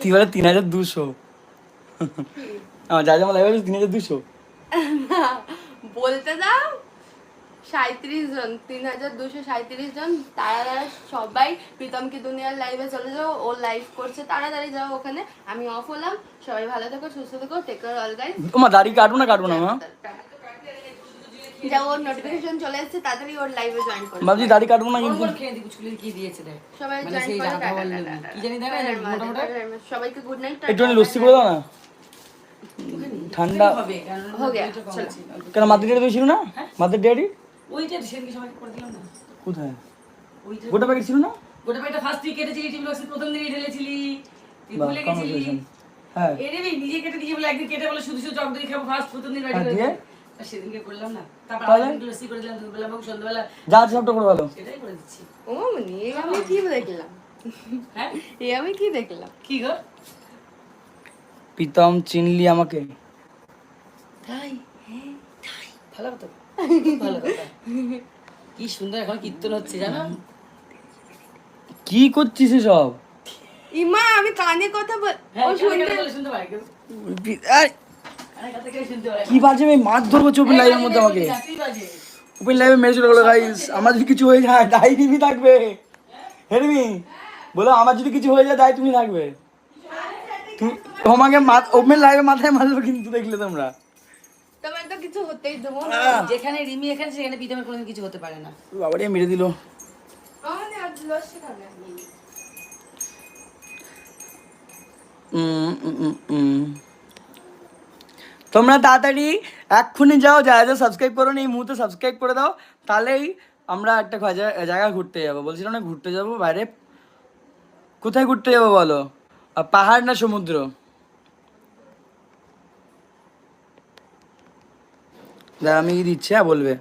তুই বলে? তিন হাজার দুশো। আমার যা যেমন লাগে তিন হাজার দুশো। বলতে দাও সাঁত্রিশ জন তিন হাজার দুশো সাঁত্রিশ জন তারা সবাই প্রীতমকে দুনিয়ার লাইভে চলে যাও ও লাইভ করছে তাড়াতাড়ি যাও ওখানে। আমি অফ হলাম সবাই ভালো থেকো সুস্থ থেকো টেক কেয়ার অল গাইস তোমার দাড়ি কাটবো না কাটবো না মা? যা ওর নোটিফিকেশন চলে এসেছে তাড়াতাড়ি ওর লাইভে জয়েন করো। ভাবছি দাড়ি কাটবো না কিন্তু। খেয়ে দি কুচকুলি কি দিয়েছে দেখ। সবাই মানে জয়েন করো টাটা। Tata, tata. কি জানি। সবাইকে গুড নাইট একটুখানি লস্যি করে দাও না। ঠান্ডা। কেন মাদের ডেয়ারি ছিল না? মাদের ডেয়ারি? ওইটা সেদিনকে সবাইকে করে দিলাম না। কোথায়? ওইটা গোটা প্যাকেট ছিল না? গোটা পেটা ফার্স্ট তুই কেটেছিলি টিভি বক্সের প্রথম দিনই ঢেলেছিলি। তুই ভুলে গেছিলি। হ্যাঁ। এরে ভাই নিজে কেটে দিয়ে বলে একদিন কেটে বলে শুধু শুধু চক দিয়ে খাব ফার্স্ট প্রথম দিন বাড়ি হ্যাঁ, করে সেদিনকে করলাম না। তারপর লস্যি করে দিলাম দুপুরবেলা এবং সন্ধ্যাবেলা যা সবটা করে ভালো সেটাই করে দিচ্ছি। ও মনি আমি কি দেখলাম? হ্যাঁ? এ আমি কি দেখলাম? কি গো? প্রীতম চিনলি আমাকে। তাই? হ্যাঁ তাই। ভালো কথা। ভালো কথা। কি সুন্দর এখন কীর্তন হচ্ছে জানো? কি করছিস সব ইমা আমি কানে কথা বল হ্যাঁ ও শুনতে কানে শুনতে পারে কি বাজে আমি মাছ ধরবো চোপেন লাইভের মধ্যে আমাকে। ওপেন লাইভে মেরে চলে গেলো গাইস আমার যদি কিছু হয়ে যায় দায় তুমি থাকবে। হেরমি বলো আমার যদি কিছু হয়ে যায় দায় তুমি থাকবে। তুমি তোমাকে ওপেন লাইভে মাথায় মারলো কিন্তু দেখলে তোমরা। কিছু হতেই দেবো না। যেখানে রিমি এখানে সেখানে পিতামের কোনোদিন কিছু হতে পারে না। বাবারে মেরে দিল। আমাদের আজ লস্যি তোমরা তাড়াতাড়ি এক্ষুনি যাও, যারা যা সাবস্ক্রাইব করো এই মুহূর্তে সাবস্ক্রাইব করে দাও, তাহলেই আমরা একটা জায়গা ঘুরতে যাব। বলছিলাম না ঘুরতে যাব? বাইরে কোথায় ঘুরতে যাব বলো? পাহাড় না সমুদ্র? আমি কি দিচ্ছি হ্যাঁ বলবে।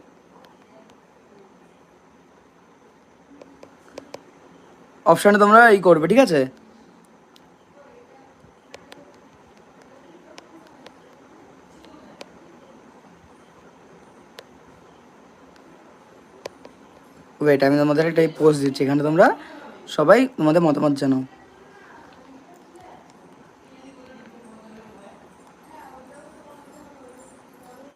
অপশানে তোমরা এই করবে, ঠিক আছে? ওয়েট আমি তোমাদের একটা এই পোস্ট দিচ্ছি। এখানে তোমরা সবাই তোমাদের মতামত জানাও